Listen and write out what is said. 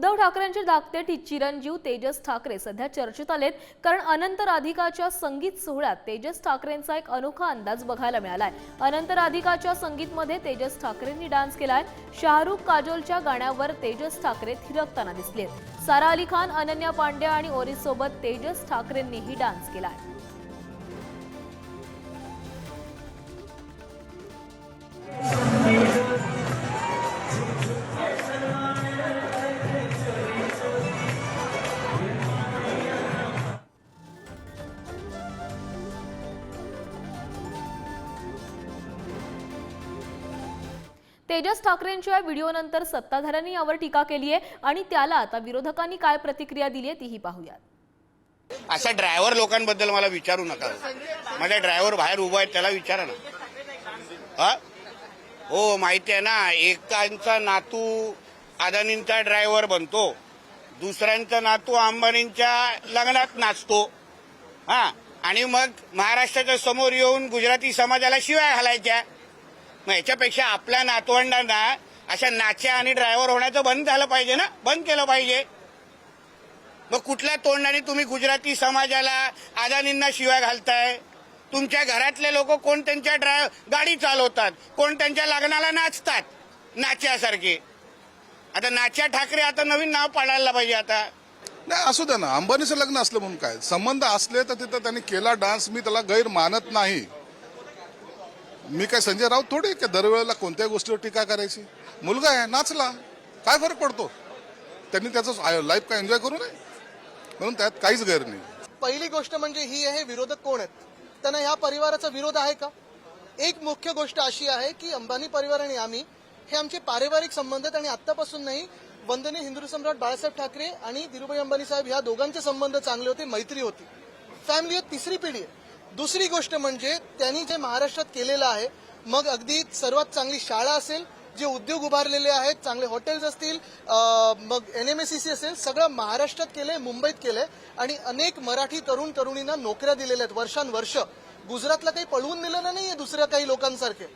उद्धव ठाकरेंचे धाकटे चिरंजीव तेजस ठाकरे सध्या चर्चेत आलेत कारण अनंत राधिकाच्या संगीत सोहळ्यात तेजस ठाकरेंचा एक अनोखा अंदाज बघायला मिळालाय. अनंत राधिकाच्या संगीतमध्ये तेजस ठाकरेंनी डान्स केलाय. शाहरुख काजोलच्या गाण्यावर तेजस ठाकरे थिरकताना दिसलेत. सारा अली खान अनन्या पांडे आणि ओरिस सोबत तेजस ठाकरेंनीही डान्स केलाय. तेजस ठाकरेंच्या व्हिडिओनंतर सत्ताधाऱ्यांनी यावर टीका केली आहे आणि त्याला आता विरोधकांनी काय प्रतिक्रिया दिली आहे तीही पाहूयात. अशा ड्रायव्हर लोकांबद्दल मला विचारू नका. माझा ड्रायव्हर बाहेर उभा आहे त्याला विचारा ना. हो माहिती आहे ना एकांचा नातू अदानींचा ड्रायव्हर बनतो. दुसऱ्यांचा नातू अंबानींच्या लग्नात नाचतो. हा? आणि मग महाराष्ट्राच्या समोर येऊन गुजराती समाजाला शिवाय घालायच्या. मग याच्यापेक्षा आपल्या नातवंडांना अशा नाच्या आणि ड्रायव्हर होण्याचं बंद झालं पाहिजे ना? बंद केलं पाहिजे. मग कुठल्या तोंडाने तुम्ही गुजराती समाजाला अदानींना शिवाय घालताय? तुमच्या घरातले लोक कोण त्यांच्या ड्राय गाडी चालवतात? कोण त्यांच्या लग्नाला नाचतात? नाच्यासारखे. आता नाच्या ठाकरे आता नवीन नाव पाडायला पाहिजे आता. नाही असू द्या ना. अंबानीचं लग्न असलं म्हणून काय? संबंध असले तर तिथं त्यांनी केला डान्स मी त्याला गैर मानत नाही. मी काय संजय राऊत थोडी की? दरवेळेला कोणत्याही गोष्टीवर टीका करायची? मुलगा आहे नाचला. काय फरक पडतो? त्यांनी त्याचं लाईफ काय एन्जॉय करू नये? म्हणून त्यात काहीच गैर नाही. पहिली गोष्ट म्हणजे ही आहे विरोधक कोण आहेत? त्यांना ह्या परिवाराचा विरोध आहे का? एक मुख्य गोष्ट अशी आहे की अंबानी परिवार आणि आम्ही हे आमचे पारिवारिक संबंध आहेत आणि आतापासून नाही वंदनीय हिंदू सम्राट बाळासाहेब ठाकरे आणि धीरुभाई अंबानी साहेब ह्या दोघांचे संबंध चांगले होते मैत्री होती. फॅमिली आहे तिसरी पिढी आहे. दुसरी गोष्ट म्हणजे त्यांनी जे महाराष्ट्रात केलेलं आहे मग अगदी सर्वात चांगली शाळा असेल जे उद्योग उभारलेले आहेत चांगले हॉटेल्स असतील मग N M S C C असेल सगळं महाराष्ट्रात केलंय मुंबईत केलंय आणि अनेक मराठी तरुण तरुणींना नोकऱ्या दिलेल्या आहेत वर्षानुवर्ष. गुजरातला काही पळवून दिलेलं नाहीये दुसऱ्या काही लोकांसारखे?